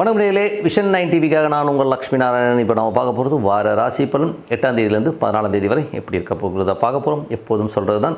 வணக்கம் vision nine டிவிக்காக நான் உங்கள் லக்ஷ்மி நாராயணன். இப்போ நம்ம பார்க்க போகிறது வார ராசி பலன். எட்டாம் தேதியிலேருந்து பதினாலாம் தேதி வரை எப்படி இருக்க போகிறதா பார்க்க போகிறோம் எப்போதும் சொல்கிறது தான்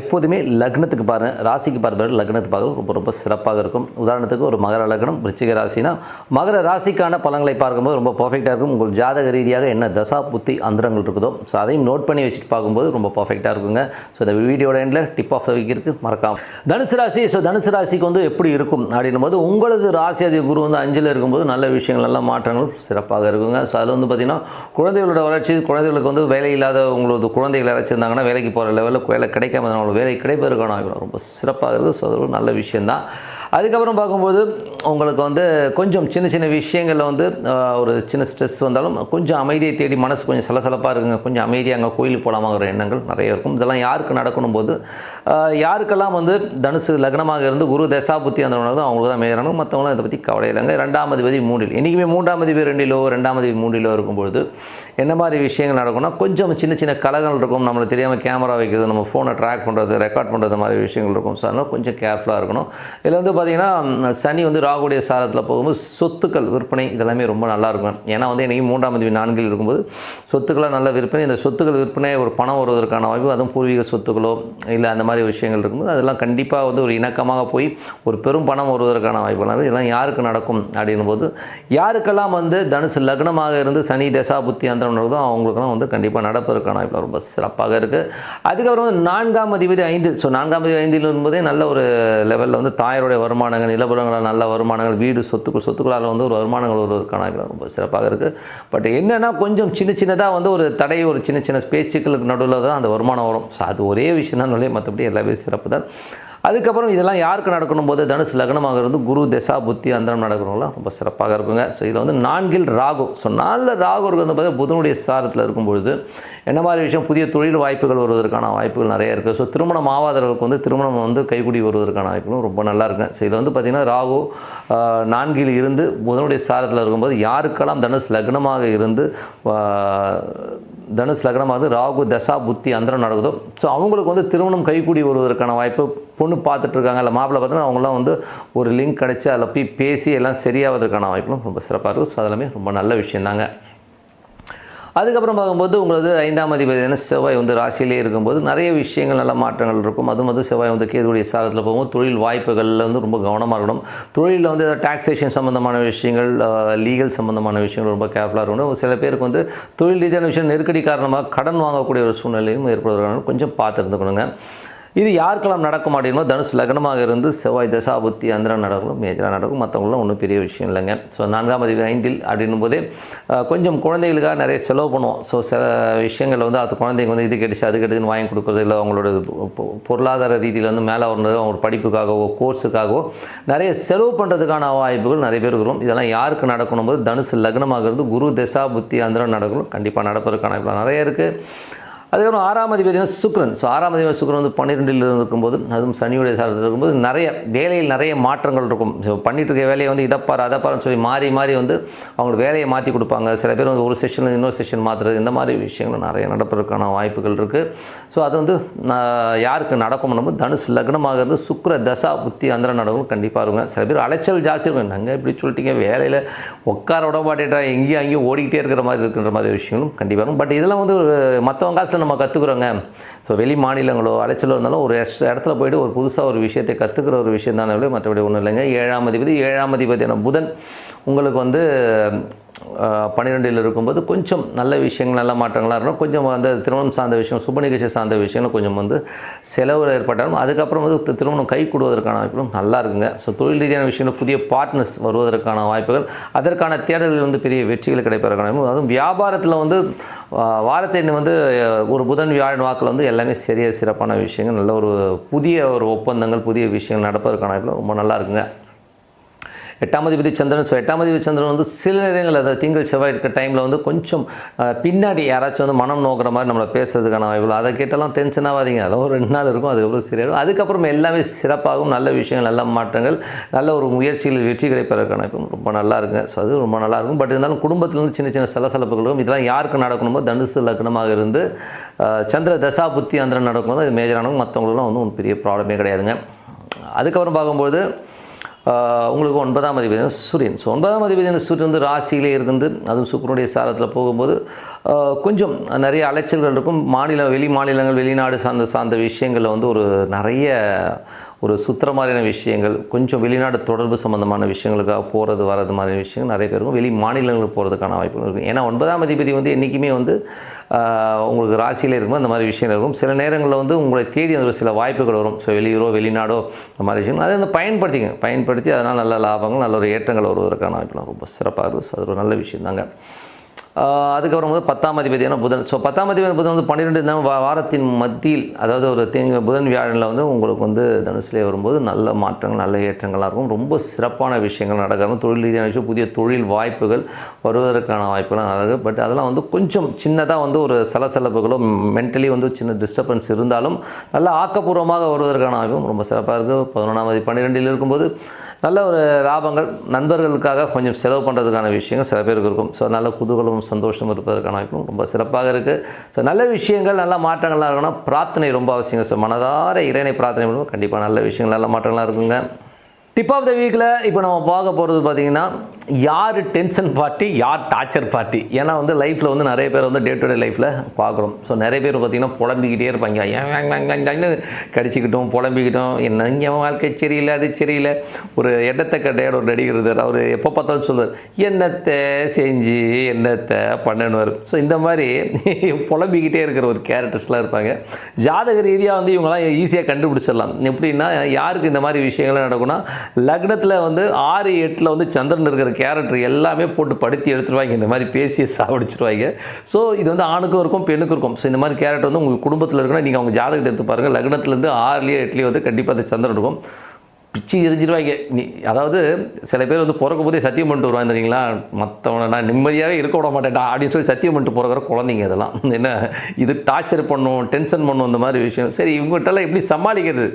எப்போதுமே லக்னத்துக்கு பாருங்கள் ராசிக்கு பார்ப்பது லக்னத்துக்கு பார்க்குறது ரொம்ப ரொம்ப சிறப்பாக இருக்கும். உதாரணத்துக்கு ஒரு மகர லக்னம் விருச்சிக ராசினா மகர ராசிக்கான பலன்களை பார்க்கும்போது ரொம்ப பர்ஃபெக்டாக இருக்கும். உங்கள் ஜாதக ரீதியாக என்ன தசா புத்தி அந்தரங்கள் இருக்குதோ ஸோ அதையும் நோட் பண்ணி வச்சுட்டு பார்க்கும்போது ரொம்ப பர்ஃபெக்டாக இருக்குங்க. ஸோ இந்த வீடியோட எண்டில் டிப் ஆஃப் த வீக் இருக்குது மறக்காம. தனுசு ராசி ஸோ தனுசு ராசிக்கு வந்து எப்படி இருக்கும் அப்படின்னும் போது உங்களது ராசி அதிக குரு வந்து அஞ்சில் இருக்கும்போது நல்ல விஷயங்கள் நல்ல மாற்றங்கள் சிறப்பாக இருக்குங்க. ஸோ அதில் வந்து பார்த்திங்கன்னா குழந்தைகளோட வளர்ச்சி குழந்தைகளுக்கு வந்து வேலை இல்லாத உங்களோட குழந்தைகள் யாராச்சும் இருந்தாங்கன்னா வேலைக்கு போகிற லெவலில் வேலை கிடைக்காம அவங்களுக்கு வேலை கிடைப்பதற்கான ரொம்ப சிறப்பாக இருக்குது ஸோ அது ஒரு நல்ல விஷயந்தான் அதுக்கப்புறம் பார்க்கும்போது உங்களுக்கு வந்து கொஞ்சம் சின்ன சின்ன விஷயங்களில் வந்து ஒரு சின்ன ஸ்ட்ரெஸ் வந்தாலும் கொஞ்சம் அமைதியை தேடி மனசு கொஞ்சம் சலசலப்பாக இருக்குங்க. கொஞ்சம் அமைதியாக அங்கே கோயிலுக்கு போகலாமாங்கிற எண்ணங்கள் நிறைய இருக்கும். இதெல்லாம் யாருக்கு நடக்கணும் போது யாருக்கெல்லாம் வந்து தனுசு லக்னமாக இருந்து குரு தசாபுத்தி அந்த தான் அவங்களுக்கு தான் மேயறானோ மற்றவங்களும் இதை பற்றி கவலை இல்லைங்க. ரெண்டாம் அதிபதி மூன்றில் என்றைக்குமே மூன்றாம் அதிபதி ரெண்டிலோ ரெண்டாம் அதிபதி மூன்றிலோ இருக்கும்பொழுது என்ன மாதிரி விஷயங்கள் நடக்கும்னா கொஞ்சம் சின்ன சின்ன கலங்கள் இருக்கும். நம்மளுக்கு தெரியாமல் கேமரா வைக்கிறது நம்ம ஃபோனை ட்ராக் பண்ணுறது ரெக்கார்ட் பண்ணுறது மாதிரி விஷயங்கள் இருக்கும். ஸோ அதனால் கொஞ்சம் கேர்ஃபுல்லாக இருக்கணும். இதில் வந்து பார்த்திங்கன்னா சனி வந்து ராகுடைய சாரத்தில் போகும்போது சொத்துக்கள் விற்பனை இதெல்லாமே ரொம்ப நல்லா இருக்கும். ஏன்னா வந்து எனக்கு மூன்றாம் தேதி நான்கில் இருக்கும்போது சொத்துக்களாக நல்ல விற்பனை இந்த சொத்துக்கள் விற்பனை ஒரு பணம் வருவதற்கான வாய்ப்பு அதுவும் பூர்வீக சொத்துக்களோ இல்லை அந்த மாதிரி விஷயங்கள் இருக்கும்போது அதெல்லாம் கண்டிப்பாக வந்து ஒரு இணக்கமாக போய் ஒரு பெரும் பணம் வருவதற்கான வாய்ப்புகள் இதெல்லாம் யாருக்கு நடக்கும் அப்படின்னும் போது யாருக்கெல்லாம் வந்து தனுசு லக்னமாக இருந்து சனி தசா புத்தி அந்த நடக்குதோ அவங்களுக்கெல்லாம் வந்து கண்டிப்பாக நடப்பதற்கான வாய்ப்பு ரொம்ப சிறப்பாக இருக்குது அதுக்கப்புறம் வந்து நான்காம் அதிபதி ஐந்து ஸோ நான்காம் அதிபதி ஐந்தில் இருக்கும்போதே நல்ல ஒரு லெவலில் வந்து தாயருடைய வருமானங்கள் நிலபுறங்களால் நல்ல வருமானங்கள் வீடு சொத்துக்கள் சொத்துக்களால் வந்து ஒரு வருமானங்கள் வருவதற்கான வாய்ப்பு ரொம்ப சிறப்பாக இருக்குது பட் என்னென்னா கொஞ்சம் சின்ன சின்னதாக வந்து ஒரு தடை ஒரு சின்ன சின்ன பேச்சுக்களுக்கு நடுவில் தான் அந்த வருமானம் வரும். ஸோ அது ஒரே விஷயம் தான் மற்றபடி எல்லாமே சிறப்பு தான். அதுக்கப்புறம் இதெல்லாம் யாருக்கு நடக்கணும் போது தனுசு லக்னமாகிறது இருந்து குரு தசா புத்தி அந்தரம் நடக்கணும்லாம் ரொம்ப சிறப்பாக இருக்குங்க. ஸோ இதில் வந்து நான்கில் ராகு. ஸோ நாலில் ராகு வந்து பார்த்தீங்கன்னா புதனுடைய சாரத்தில் இருக்கும்பொழுது என்ன மாதிரி விஷயம்? புதிய தொழில் வாய்ப்புகள் வருவதற்கான வாய்ப்புகள் நிறைய இருக்குது ஸோ திருமணம் ஆகாதவர்களுக்கு வந்து திருமணம் வந்து கைகூடி வருவதற்கான வாய்ப்புகளும் ரொம்ப நல்லா இருக்குங்க. ஸோ இதில் வந்து பார்த்திங்கன்னா ராகு நான்கில் இருந்து புதனுடைய சாரத்தில் இருக்கும்போது யாருக்கெல்லாம் தனுஷ் லக்னமாக இருந்து தனுஷ் லக்னமாவது ராகு தசா புத்தி அந்தரம் நடக்குதோ. ஸோ அவங்களுக்கு வந்து திருமணம் கைகூடி வருவதற்கான வாய்ப்பு பொண்ணு பார்த்துட்ருக்காங்க இல்லை மாப்பிள்ளை பார்த்தோன்னா அவங்களாம் வந்து ஒரு லிங்க் கிடச்சி அதில் போய் பேசி எல்லாம் சரியாவதற்கான வாய்ப்பும் ரொம்ப சிறப்பாக இருக்கும். ஸோ அதெல்லாமே ரொம்ப நல்ல விஷயந்தாங்க. அதுக்கப்புறம் பார்க்கும்போது உங்களது ஐந்தாம் அதிபதியான செவ்வாய் வந்து ராசியிலே இருக்கும்போது நிறைய விஷயங்கள் நல்ல மாற்றங்கள் இருக்கும். அதுவும் வந்து செவ்வாய் வந்து கேதுடைய சாரத்தில் போகும்போது தொழில் வாய்ப்புகளில் வந்து ரொம்ப கவனமாக இருக்கணும். தொழிலில் வந்து ஏதாவது டாக்ஸேஷன் சம்மந்தமான விஷயங்கள் லீகல் சம்மந்தமான விஷயங்கள் ரொம்ப கேர்ஃபுல்லாக இருக்கணும். சில பேருக்கு வந்து தொழில் ரீதியான விஷயம் நெருக்கடி காரணமாக கடன் வாங்கக்கூடிய ஒரு சூழ்நிலையும் ஏற்படுவதற்கான கொஞ்சம் பார்த்துருந்துக்கணுங்க இது யாருக்கெல்லாம் நடக்கும் அப்படின்னா தனுஷ் லக்னமாக இருந்து செவ்வாய் தசா புத்தி அந்தரம் நடக்கும் மேஜராக நடக்கும். மற்றவங்களாம் ஒன்றும் பெரிய விஷயம் இல்லைங்க. ஸோ நான்காம் அதிபதி ஐந்தில் அப்படின்னும் போதே கொஞ்சம் குழந்தைகளுக்காக நிறைய செலவு பண்ணுவோம். ஸோ சில விஷயங்கள் வந்து அது குழந்தைங்க வந்து இது கெடுச்சு அது கெடுதுன்னு வாங்கி கொடுக்குறது இல்லை. அவங்களோட பொ- பொருளாதார ரீதியில் வந்து மேலே வரணும் அவங்க படிப்புக்காகவோ கோர்ஸுக்காகவோ நிறைய செலவு பண்ணுறதுக்கான வாய்ப்புகள் நிறைய பேர் வரும். இதெல்லாம் யாருக்கு நடக்கணும் போது தனுசு லக்னமாகிறது இருந்து குரு தசா புத்தி அந்தரம் நடக்கணும். கண்டிப்பாக நடப்பதற்கான நிறைய இருக்குது அதுக்கப்புறம் ஆறாம் அதிபதினா சுக்ரன். ஸோ ஆறாம் அதிபதி சுக்ரன் வந்து பன்னிரெண்டில் இருக்கும்போது அதுவும் சனியுடைய சாரத்தில் இருக்கும்போது நிறைய வேலையில் நிறைய மாற்றங்கள் இருக்கும். ஸோ பண்ணிட்டு இருக்க வேலையை வந்து இதைப்பார் அதைப்பாருன்னு சொல்லி மாறி மாறி வந்து அவங்களுக்கு வேலையை மாற்றி கொடுப்பாங்க. சில பேர் வந்து ஒரு செஷன் இன்னொரு செஷன் மாற்றுறது இந்த மாதிரி விஷயங்கள் நிறைய நடப்பதற்கான வாய்ப்புகள் இருக்குது ஸோ அது வந்து நான் யாருக்கு நடக்கும் போது தனுஷ் லக்னமாகிறது சுக்கர சுக்ர தசா புத்தி அந்த நடக்கும் கண்டிப்பாக இருங்க சில பேர் அலைச்சல் ஜாஸ்தி இருக்கும். நாங்கள் இப்படி சொல்லிட்டீங்க? வேலையில் உட்கார விட மாட்டேட்டா எங்கேயும் அங்கேயும் ஓடிக்கிட்டே இருக்கிற மாதிரி இருக்கின்ற மாதிரி விஷயங்களும் கண்டிப்பாக இருக்கும். பட் இதெல்லாம் வந்து மற்றவங்க காசில் நம்ம கற்றுக்குறோங்க ஸோ வெளி மாநிலங்களோ அலைச்சலோ இருந்தாலும் ஒரு இடத்துல போயிட்டு ஒரு புதுசாக ஒரு விஷயத்தை கற்றுக்கிற ஒரு விஷயம் தானே மற்றபடி ஒன்றும் இல்லைங்க. ஏழாம் அதிபதி ஏழாம் அதிபதியான புதன் உங்களுக்கு வந்து பன்னிரெண்டில் இருக்கும்போது கொஞ்சம் நல்ல விஷயங்கள் நல்ல மாற்றங்களாக இருக்கும் கொஞ்சம் வந்து திருமணம் சார்ந்த விஷயம் சுப நிகழ்ச்சி சார்ந்த விஷயங்கள் கொஞ்சம் வந்து செலவு ஏற்பட்டாலும் அதுக்கப்புறம் வந்து திருமணம் கை கூடுவதற்கான வாய்ப்புகளும் நல்லா இருக்குங்க. ஸோ தொழில் ரீதியான விஷயங்கள் புதிய பார்ட்னர்ஸ் வருவதற்கான வாய்ப்புகள் அதற்கான தேடல்கள் வந்து பெரிய வெற்றிகள் கிடைப்பதற்கான அதுவும் வியாபாரத்தில் வந்து வாரத்தை வாரத்தின் வந்து ஒரு புதன் வியாழன் வாக்கில் வந்து எல்லாமே சரிய சிறப்பான விஷயங்கள் நல்ல ஒரு புதிய ஒரு ஒப்பந்தங்கள் புதிய விஷயங்கள் நடப்பதற்கான வாய்ப்புகள் ரொம்ப நல்லா இருக்குங்க. எட்டாம் அதிபதி சந்திரன் ஸோ எட்டாம் அதிபதி சந்திரன் வந்து சில நேரங்கள் அந்த திங்கள் செவ்வாய் இருக்க டைமில் வந்து கொஞ்சம் பின்னாடி யாராச்சும் வந்து மனம் நோக்கிற மாதிரி நம்மளை பேசுறதுக்கான வாய்ப்புகள் அதை கேட்டாலும் டென்ஷன் ஆகாதீங்க. அதெல்லாம் ஒரு ரெண்டு நாள் இருக்கும் அதுக்கப்புறம் சரியாகும் அதுக்கப்புறம் எல்லாமே சிறப்பாகும் நல்ல விஷயங்கள் நல்ல மாற்றங்கள் நல்ல ஒரு முயற்சியில் வெற்றி கிடைப்பதற்கான இப்போ ரொம்ப நல்லா இருக்குங்க. ஸோ அது ரொம்ப நல்லா இருக்கும். பட் இருந்தாலும் குடும்பத்தில் வந்து சின்ன சின்ன சலசலப்புகளும் இதெல்லாம் யாருக்கு நடக்கணுமோ தனுசு லக்னமாக இருந்து சந்திர தசா புத்தி அந்தரம் நடக்கும்போது அது மேஜரானவங்க மற்றவங்களுக்குலாம் வந்து ஒன்றும் பெரிய ப்ராப்ளமே கிடையாதுங்க. அதுக்கப்புறம் பார்க்கும்போது உங்களுக்கு ஒன்பதாம் அதிபதி சூரியன். ஸோ ஒன்பதாம் அதிபதி சூரியன் வந்து ராசியிலே இருந்து அதுவும் சுக்கரனுடைய சாரத்தில் போகும்போது கொஞ்சம் நிறைய அலைச்சல்கள் இருக்கும். மாநில வெளி மாநிலங்கள் வெளிநாடு சார்ந்த சார்ந்த விஷயங்களில் வந்து ஒரு நிறைய ஒரு சுத்துற மாதிரியான விஷயங்கள் கொஞ்சம் வெளிநாடு தொடர்பு சம்மந்தமான விஷயங்களுக்காக போகிறது வர்றது மாதிரி விஷயங்கள் நிறைய பேருக்கும் வெளி மாநிலங்களுக்கு போகிறதுக்கான வாய்ப்புகள் இருக்கும் ஏன்னா ஒன்பதாம் அதிபதி வந்து என்றைக்குமே வந்து உங்களுக்கு ராசியில் இருக்கும் அந்த மாதிரி விஷயங்கள் இருக்கும். சில நேரங்களில் வந்து உங்களை தேடி ஒரு சில வாய்ப்புகள் வரும். ஸோ வெளியூரோ வெளிநாடோ அந்த மாதிரி விஷயங்கள். அதை வந்து பயன்படுத்திங்க பயன்படுத்தி அதனால் நல்ல லாபங்கள் நல்ல ஒரு ஏற்றங்கள் வருவதற்கான வாய்ப்புலாம் ரொம்ப சிறப்பாக இருக்கும். ஸோ அது ஒரு நல்ல விஷயம் தாங்க அதுக்கப்புறம் வந்து பத்தாம் அதிபதியான புதன்? ஸோ பத்தாம் அதிபதியான புதன் வந்து பன்னிரெண்டு தான் வா- வாரத்தின் மத்தியில் அதாவது ஒரு தேங்க புதன் வியாழனில் வந்து உங்களுக்கு வந்து தனுசுலேயே வரும்போது நல்ல மாற்றங்கள் நல்ல ஏற்றங்களாக இருக்கும். ரொம்ப சிறப்பான விஷயங்கள் நடக்கணும். தொழில் ரீதியான விஷயம் புதிய தொழில் வாய்ப்புகள் வருவதற்கான வாய்ப்புகள் நடக்குது. பட் அதெல்லாம் வந்து கொஞ்சம் சின்னதாக வந்து ஒரு சலசலப்புகளோ மென்டலி வந்து சின்ன டிஸ்டர்பன்ஸ் இருந்தாலும் நல்ல ஆக்கப்பூர்வமாக வருவதற்கான வாய்ப்பும் ரொம்ப சிறப்பாக இருக்குது பதினொன்றாம் தேதி பன்னிரெண்டில் இருக்கும்போது நல்ல ஒரு லாபங்கள் நண்பர்களுக்காக கொஞ்சம் செலவு பண்ணுறதுக்கான விஷயங்கள் சில பேருக்கு இருக்கும். ஸோ நல்ல குதூகலம் சந்தோஷம் இருப்பதற்கான வாய்ப்பும் ரொம்ப சிறப்பாக இருக்குது ஸோ நல்ல விஷயங்கள் நல்ல மாற்றங்கள்லாம் இருக்கணும் பிரார்த்தனை ரொம்ப அவசியம் ஸோ மனதார இறைனை பிரார்த்தனை பண்ணுவோம் கண்டிப்பாக நல்ல விஷயங்கள் நல்ல மாற்றங்கள்லாம் இருக்குங்க. டிப் ஆஃப் த வீக்கில் இப்போ நம்ம பார்க்க போகிறது பார்த்திங்கன்னா யார் டென்ஷன் பார்ட்டி யார் டார்ச்சர் பார்ட்டி? ஏன்னா வந்து லைஃப்பில் வந்து நிறைய பேர் வந்து டே டு டே லைஃப்பில் பார்க்குறோம். ஸோ நிறைய பேர் பார்த்திங்கன்னா புலம்பிக்கிட்டே இருப்பாங்க. ஏன் கடிச்சிக்கிட்டோம் புலம்பிக்கிட்டோம். என்ன இங்கே வாழ்க்கை சரியில்லை அது சரியில்லை. ஒரு இடத்த கட்டையோட ஒரு நடிகர் அவர் எப்போ பார்த்தாலும் சொல்வார் என்னத்தை செஞ்சு என்னத்தை பண்ணணுவார் ஸோ இந்த மாதிரி புலம்பிக்கிட்டே இருக்கிற ஒரு கேரக்டர்ஸ்லாம் இருப்பாங்க. ஜாதக ரீதியாக வந்து இவங்களாம் ஈஸியாக கண்டுபிடிச்சிடலாம். எப்படின்னா யாருக்கு இந்த மாதிரி விஷயங்கள்லாம் நடக்கும்னா லக்னத்தில் வந்து ஆறு எட்டில் வந்து சந்திரன் இருக்கிற கேரக்டர் எல்லாமே போட்டு படுத்தி எடுத்துருவாங்க. இந்த மாதிரி பேசி சாவடிச்சிருவாங்க. ஸோ இது வந்து ஆணுக்கும் இருக்கும் பெண்ணுக்கும் இருக்கும். ஸோ இந்த மாதிரி கேரக்டர் வந்து உங்கள் குடும்பத்தில் இருக்குன்னா நீங்கள் அவங்க ஜாதகத்தை எடுத்து பாருங்கள் லக்னத்துலேருந்து ஆறுலேயோ எட்டுலேயோ வந்து கண்டிப்பாக அந்த சந்திரன் இருக்கும். பிச்சு எரிஞ்சிருவாங்க. நீ அதாவது சில பேர் வந்து பிறக்க போதே சத்தியம் பண்ணிட்டு வருவாங்க தெரியுங்களா? மற்றவனை நான் நிம்மதியாகவே இருக்க விட மாட்டேன்டா அப்படின்னு சொல்லி சத்தியம் பண்ணிட்டு பிறக்கிற குழந்தைங்க இதெல்லாம். என்ன இது டார்ச்சர் பண்ணும் டென்ஷன் பண்ணும் இந்த மாதிரி விஷயம். சரி இவங்ககிட்டலாம் எப்படி சமாளிக்கிறது?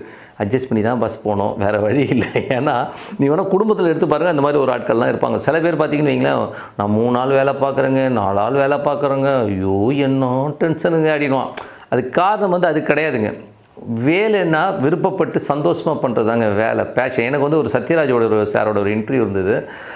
அட்ஜஸ்ட் பண்ணி தான் பஸ் போகணும் வேறு வழி இல்லை. ஏன்னா நீ வேணால் குடும்பத்தில் எடுத்து பாருங்கள் அந்த மாதிரி ஒரு ஆட்கள்லாம் இருப்பாங்க. சில பேர் பார்த்தீங்கன்னு வைங்களேன் நான் மூணு நாள் வேலை பார்க்குறேங்க நாலு நாள் வேலை பார்க்குறேங்க ஐயோ என்ன டென்ஷனுங்க அப்படின்வான் அதுக்கு காரணம் வந்து அது கிடையாதுங்க. வேலைன்னா விருப்பப்பட்டு சந்தோஷமாக பண்ணுறதாங்க வேலை. பேஷன் எனக்கு வந்து ஒரு சத்யராஜோட ஒரு சாரோட ஒரு இன்டர்வியூ இருந்தது.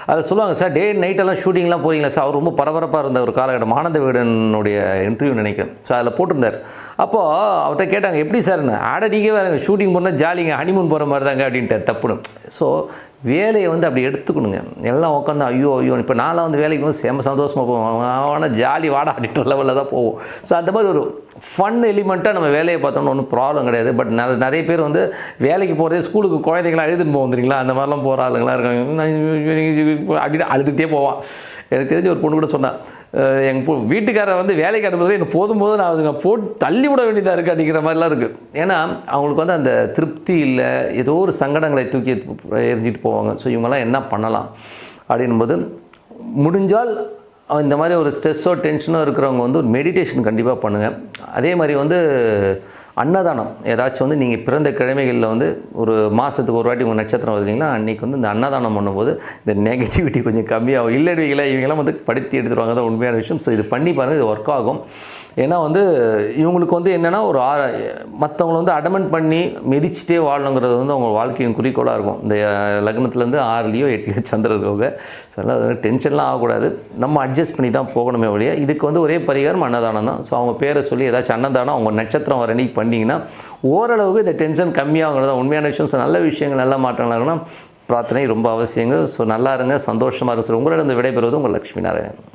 அதில் சொல்லுவாங்க சார் டே நைட்டெல்லாம் ஷூட்டிங்லாம் போகிறீங்களா சார்? அவர் ரொம்ப பரபரப்பாக இருந்த ஒரு காலகட்டம். ஆனந்த வீடனுடைய இன்டர்வியூ நினைக்கிறேன். ஸோ அதில் போட்டிருந்தார். அப்போது அவர்கிட்ட கேட்டாங்க எப்படி சார்? ஆட நீங்கள் வேறு ஷூட்டிங் போனால் ஜாலிங்க ஹனிமூன் போகிற மாதிரி தாங்க அப்படின்ட்டு தப்புன்னு. ஸோ வேலையை வந்து அப்படி எடுத்துக்கணுங்க. எல்லாம் உட்காந்து ஐயோ ஐயோ இப்போ நான்லாம் வந்து வேலைக்கு வந்து சேம சந்தோஷமாக போவோம் ஆனால் ஜாலி வாடா அப்படின்ற லெவலில் தான் போவோம். ஸோ அந்த மாதிரி ஒரு ஃபன் எலிமெண்ட்டாக நம்ம வேலையை பார்த்தோம்னா ஒன்றும் ப்ராப்ளம் கிடையாது. பட் நெ- நிறைய பேர் வந்து வேலைக்கு போகிறதே ஸ்கூலுக்கு குழந்தைங்களாம் அழுதுன்னு போக அந்த மாதிரிலாம் போகிற ஆளுங்களாம் இருக்காங்க. அப்படின்னு அழுதுகிட்டே போவான். எனக்கு தெரிஞ்ச ஒரு பொண்ணு கூட சொன்னான் எங்கள் பொ வீட்டுக்காரர் வந்து வேலைக்கு அனுப்புறது எனக்கு போதும் போதும் நான் அதுங்க போட்டு தள்ளி விட வேண்டியதாக இருக்குது அப்படிங்கிற மாதிரிலாம் இருக்குது ஏன்னா அவங்களுக்கு வந்து அந்த திருப்தி இல்லை. ஏதோ ஒரு சங்கடங்களை தூக்கி எரிஞ்சிட்டு போவாங்க. ஸோ இவங்கெல்லாம் என்ன பண்ணலாம்? அப்படின்போது முடிஞ்சால் இந்த மாதிரி ஒரு ஸ்ட்ரெஸ்ஸோ டென்ஷனோ இருக்கிறவங்க வந்து ஒரு மெடிடேஷன் கண்டிப்பாக பண்ணுங்கள் அதே மாதிரி வந்து அன்னதானம். ஏதாச்சும் வந்து நீங்கள் பிறந்த கிழமைகளில் வந்து ஒரு மாதத்துக்கு ஒரு வாட்டி உங்கள் நட்சத்திரம் வருதுங்களா அன்றைக்கி வந்து இந்த அன்னதானம் பண்ணும்போது இந்த நெகட்டிவிட்டி கொஞ்சம் கம்மியாகும். இல்லைடுவீங்களா இவங்கெல்லாம் வந்து படுத்தி எடுத்துருவாங்க தான் உண்மையான விஷயம். ஸோ இது பண்ணி பாருங்கள் இது ஒர்க் ஆகும். ஏன்னா வந்து இவங்களுக்கு வந்து என்னென்னா ஒரு ஆ மற்றவங்கள வந்து அடமெண்ட் பண்ணி மிதிச்சிட்டே வாழணுங்கிறது வந்து அவங்க வாழ்க்கையின் குறிக்கோளாக இருக்கும். இந்த லக்னத்துலேருந்து ஆறுலேயோ எட்டுலேயோ சந்திரன் இருக்கவங்க. ஸோ அதனால் அது டென்ஷன்லாம் ஆகக்கூடாது. நம்ம அட்ஜஸ்ட் பண்ணி தான் போகணுமே ஒழிய இதுக்கு வந்து ஒரே பரிகாரம் அன்னதானம் தான். ஸோ அவங்க பேரை சொல்லி ஏதாச்சும் அன்னதானம் அவங்க நட்சத்திரம் வர அன்னைக்கு பண்ணிங்கன்னா ஓரளவுக்கு இந்த டென்ஷன் கம்மியாகிறது தான் உண்மையான விஷயம். ஸோ நல்ல விஷயங்கள் நல்ல மாற்றங்களாக பிரார்த்தனை ரொம்ப அவசியங்கள். ஸோ நல்லா இருங்க சந்தோஷமாக இருங்க. உங்களிடம் விடைபெறுவது உங்கள் லக்ஷ்மி நாராயணன்.